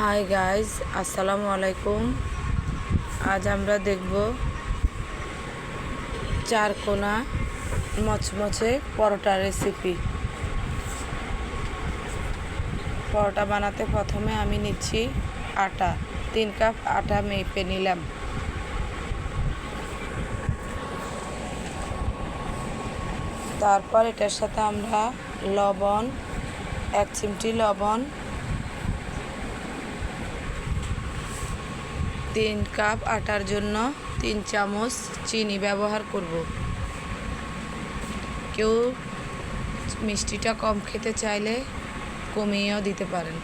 Hi guys আসসালামু আলাইকুম আজ আমরা দেখব চারকোনা মচমচে পরোটা রেসিপি পরোটা বানাতে প্রথমে আমি নিচ্ছি আটা, তিন কাপ আটা মেপে নিলাম। তারপর এটার সাথে আমরা লবণ, এক চিমটি লবণ তিন কাপ আটার জন্য তিন চামচ চিনি ব্যবহার করব। কেউ মিষ্টিটা কম খেতে চাইলে কমিয়েও দিতে পারেন।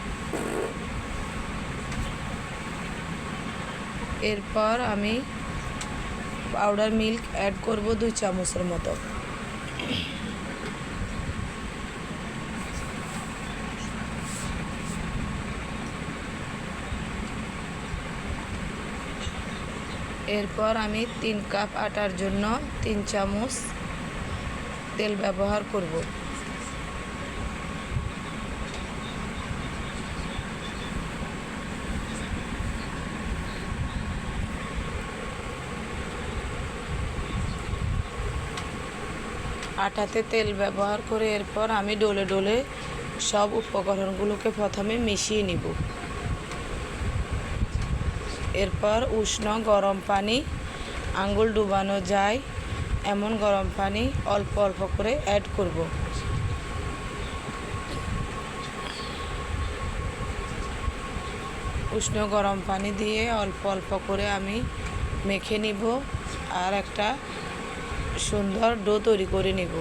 এরপর আমি পাউডার মিল্ক অ্যাড করব দুই চামচের মতো। এরপর আমি তিন কাপ আটার জন্য তিন চামচ তেল ব্যবহার করব। আটাতে তেল ব্যবহার করে এরপর আমি ডোলে ডোলে সব উপকরণগুলোকে প্রথমে মিশিয়ে নিব। এরপর উষ্ণ গরম পানি আঙ্গুল ডুবানো যায়, এমন গরম পানি অল্প অল্প করে অ্যাড করব। উষ্ণ গরম পানি দিয়ে অল্প অল্প করে আমি মেখে নিব আর একটা সুন্দর ডো তৈরি করে নিব।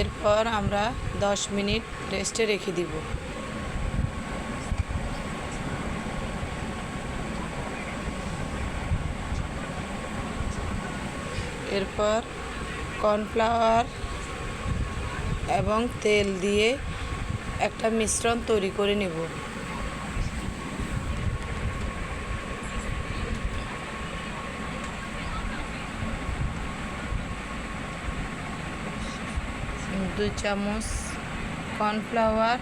এরপর আমরা দশ মিনিট রেস্টে রেখে দিব। এরপর কর্নফ্লাওয়ার এবং তেল দিয়ে একটা মিশ্রণ তৈরি করে নেব। দুই চামচ কর্নফ্লাওয়ার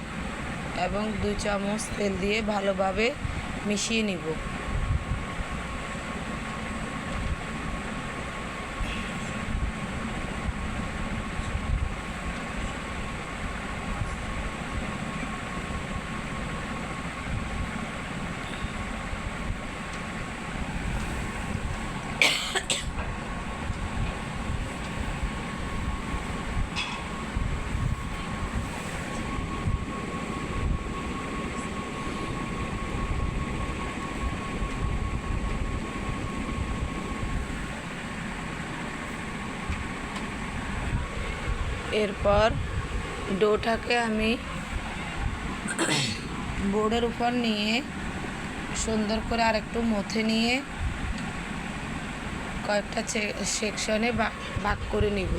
এবং দুই চামচ তেল দিয়ে ভালোভাবে মিশিয়ে নিব। এরপর ডোটাকে আমি বোর্ডের উপর নিয়ে সুন্দর করে আরেকটু মথে নিয়ে কয়েকটা সেকশনে ভাগ করে নিব।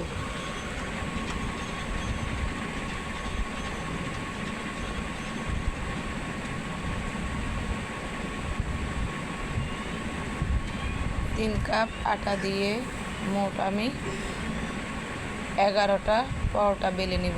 তিন কাপ আটা দিয়ে মোট আমি এগারোটা পরোটা বেলে নিব।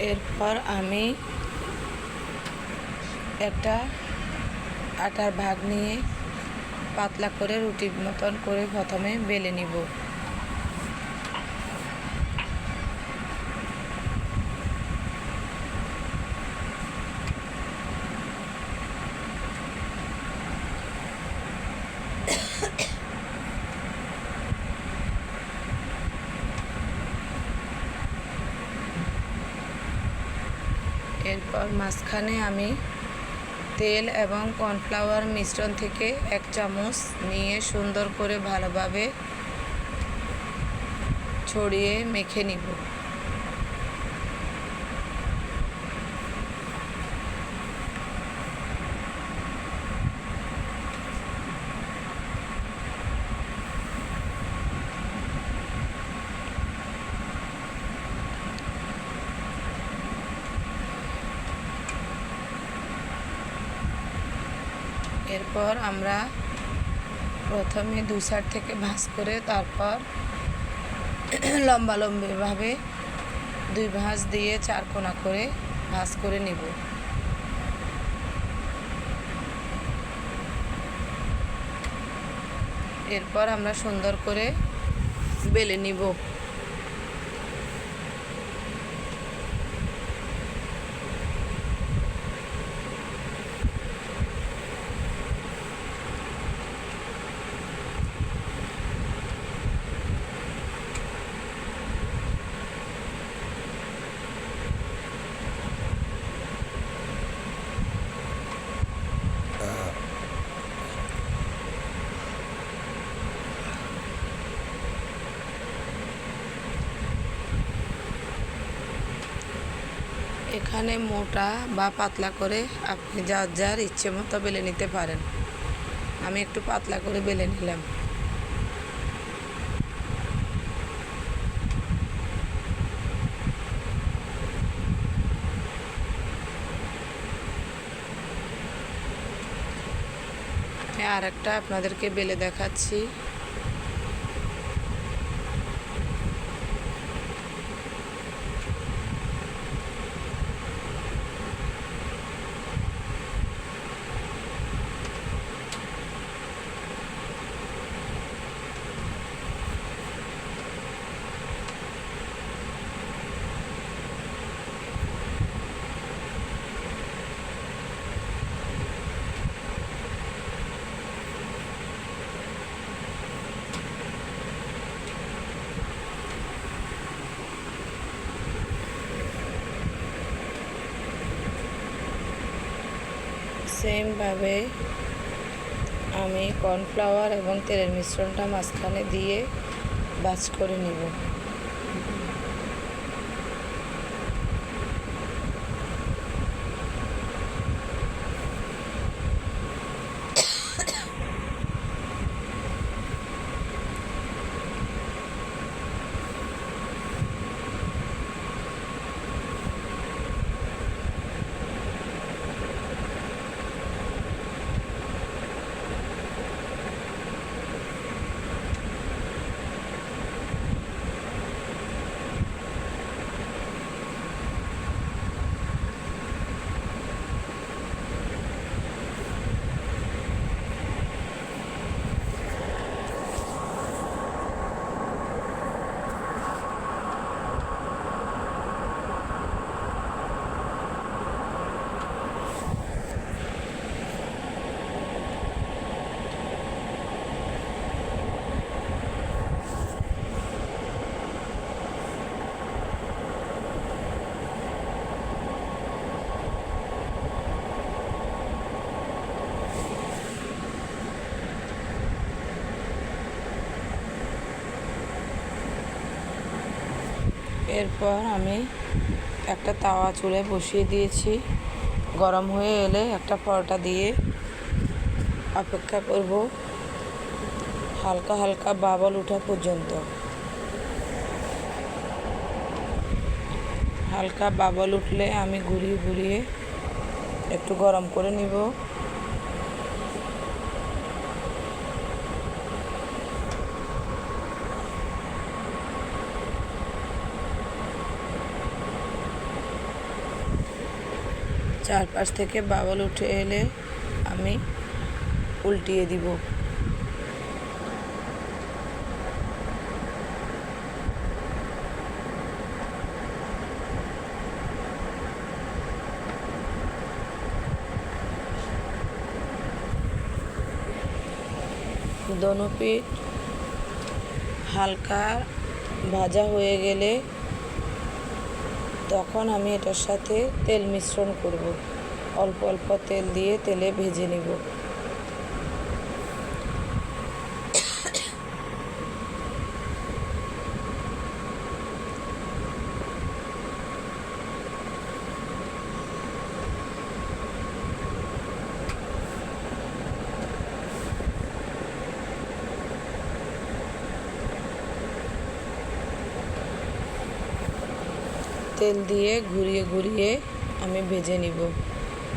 এরপর আমি একটা আটার ভাগ নিয়ে পাতলা করে রুটির মতন করে প্রথমে বেলে নিব। এরপর মাঝখানে আমি তেল এবং কর্নফ্লাওয়ার মিশ্রণ থেকে এক চামচ নিয়ে সুন্দর করে ভালোভাবে ছড়িয়ে মেখে নিব। এরপর আমরা প্রথমে দুই সাইড থেকে ভাঁজ করে তারপর লম্বা লম্বিভাবে দুই ভাঁজ দিয়ে চার কোনা করে ভাঁজ করে নিব। এরপর আমরা সুন্দর করে বেলে নিব। এখানে মোটা বা পাতলা করে আপনি যার যার ইচ্ছে মতো বেলে নিতে পারেন। আমি একটু পাতলা করে বেলে নিলাম। আর একটা আপনাদেরকে বেলে দেখাচ্ছি। সেমভাবে আমি কর্নফ্লাওয়ার এবং তেলের মিশ্রণটা মাঝখানে দিয়ে বাজ করে নিব। এরপর আমি একটা তাওয়া চুলে বসিয়ে দিয়েছি। গরম হয়ে এলে একটা পরোটা দিয়ে অপেক্ষা করব হালকা হালকা বাবল ওঠা পর্যন্ত। হালকা বাবল উঠলে আমি ঘুরিয়ে ঘুরিয়ে একটু গরম করে নিব। চারপাশ থেকে বাবল উঠে এলে আমি উল্টিয়ে দিব। দোনো পিঠ হালকা ভাজা হয়ে গেলে তখন আমি এটার সাথে তেল মিশ্রণ করব। অল্প অল্প তেল দিয়ে তেলে ভেজে নিব। তেল দিয়ে ঘুরিয়ে ঘুরিয়ে আমি ভেজে নিব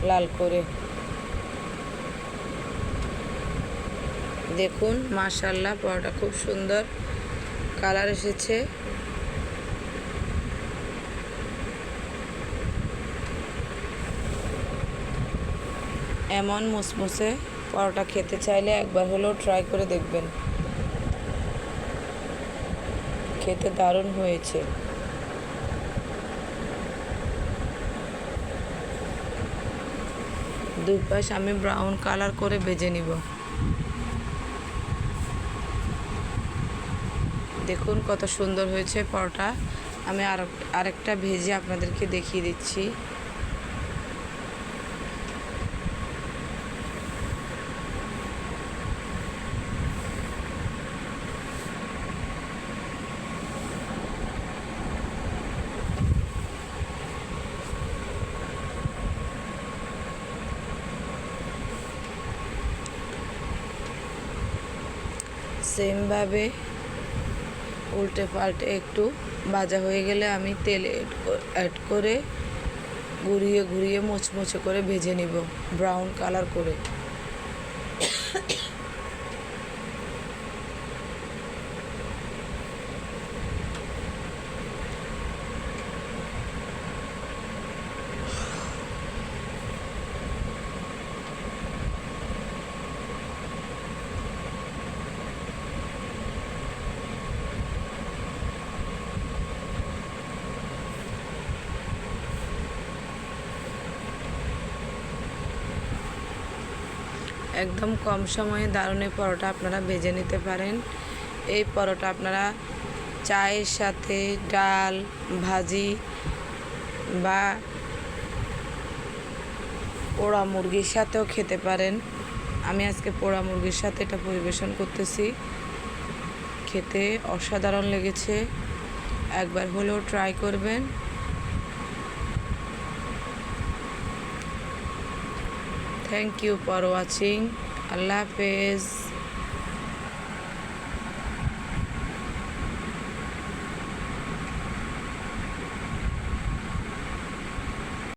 লাল করে। দেখুন মাশাল্লাহ পরোটা খুব সুন্দর কালার এসেছে। এমন মুসমুসে পরোটা খেতে চাইলে একবার হলেও ট্রাই করে দেখবেন। খেতে দারুণ হয়েছে। দুই পাশ আমি ব্রাউন কালার করে ভেজে নিব। দেখুন কত সুন্দর হয়েছে পরোটা। আমি আর আরেকটা ভেজে আপনাদেরকে দেখিয়ে দিচ্ছি। সেমভাবে উল্টে পাল্টে একটু ভাজা হয়ে গেলে আমি তেল অ্যাড করে ঘুরিয়ে ঘুরিয়ে মোচমোচে করে ভেজে নিব ব্রাউন কালার করে। একদম কম সময়ে দারুণ এই পরোটা আপনারা ভেজে নিতে পারেন। এই পরোটা আপনারা চায়ের সাথে, ডাল, ভাজি বা পোড়া মুরগির সাথেও খেতে পারেন। আমি আজকে পোড়া মুরগির সাথে এটা পরিবেশন করতেছি। খেতে অসাধারণ লেগেছে। একবার হলেও ট্রাই করবেন। থ্যাংক ইউ ফর ওয়াচিং আল্লাহ হাফেজ।